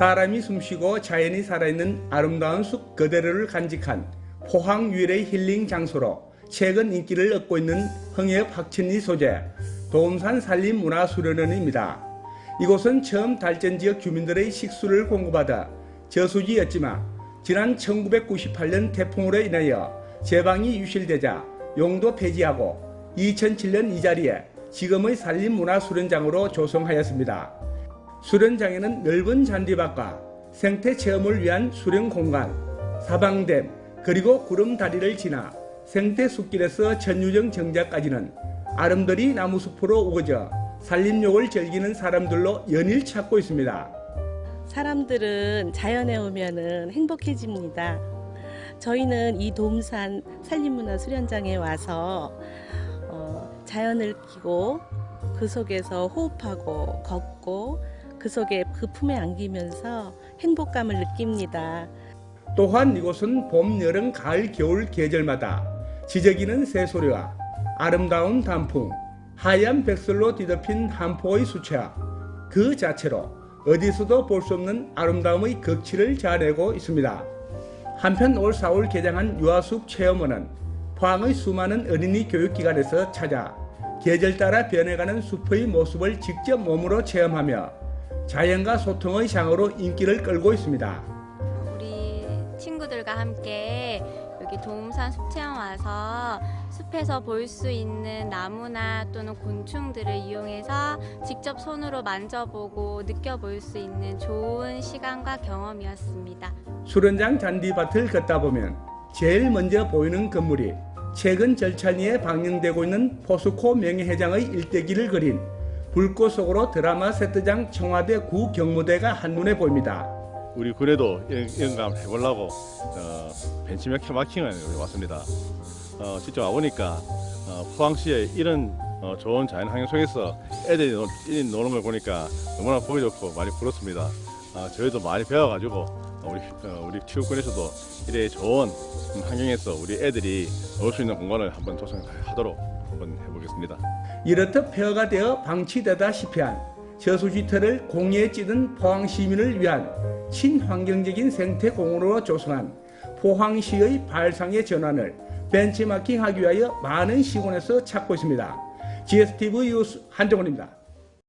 사람이 숨쉬고 자연이 살아있는 아름다운 숲 그대로를 간직한 포항 유일의 힐링 장소로 최근 인기를 얻고 있는 흥해읍 학천리 소재 도움산 산림문화수련원입니다. 이곳은 처음 달전 지역 주민들의 식수를 공급하다 저수지였지만 지난 1998년 태풍으로 인하여 제방이 유실되자 용도 폐지하고 2007년 이 자리에 지금의 산림문화수련장으로 조성하였습니다. 수련장에는 넓은 잔디밭과 생태 체험을 위한 수련 공간, 사방댐, 그리고 구름다리를 지나 생태 숲길에서 천유정 정자까지는 아름드리 나무숲으로 우거져 산림욕을 즐기는 사람들로 연일 찾고 있습니다. 사람들은 자연에 오면은 행복해집니다. 저희는 이 돔산 산림문화 수련장에 와서 어, 자연을 끼고 그 속에서 호흡하고 걷고 그 속에 그 품에 안기면서 행복감을 느낍니다. 또한 이곳은 봄, 여름, 가을, 겨울 계절마다 지저귀는 새소리와 아름다운 단풍, 하얀 백설로 뒤덮인 한포의 수채화 그 자체로 어디서도 볼 수 없는 아름다움의 극치를 자아내고 있습니다. 한편 올 4월 개장한 유아숲 체험원은 포항의 수많은 어린이 교육기관에서 찾아 계절 따라 변해가는 숲의 모습을 직접 몸으로 체험하며 자연과 소통의 장으로 인기를 끌고 있습니다. 우리 친구들과 함께 여기 도움산 숲 체험 와서 숲에서 볼 수 있는 나무나 또는 곤충들을 이용해서 직접 손으로 만져보고 느껴볼 수 있는 좋은 시간과 경험이었습니다. 수련장 잔디밭을 걷다 보면 제일 먼저 보이는 건물이 최근 절찬리에 방영되고 있는 포스코 명예회장의 일대기를 그린 불꽃 속으로 드라마 세트장 청와대 구경무대가 한눈에 보입니다. 우리 군에도 영- 영감 해보려고 어, 벤치마킹 마킹을 왔습니다. 어, 직접 와보니까 어, 포항시에 이런 어, 좋은 자연 환경 속에서 애들이 노, 이 노는 걸 보니까 너무나 보기 좋고 많이 부럽습니다. 어, 저희도 많이 배워가지고 어, 우리 어, 우리 체육관에서도 이래 좋은 환경에서 우리 애들이 놀 수 있는 공간을 한번 조성하도록 한번 해보겠습니다. 이렇듯 폐허가 되어 방치되다시피 한 저수지터를 공예에 찌든 포항 시민을 위한 친환경적인 생태공원으로 조성한 포항시의 발상의 전환을 벤치마킹하기 위하여 많은 시군에서 찾고 있습니다. GSTV 뉴스 한정원입니다.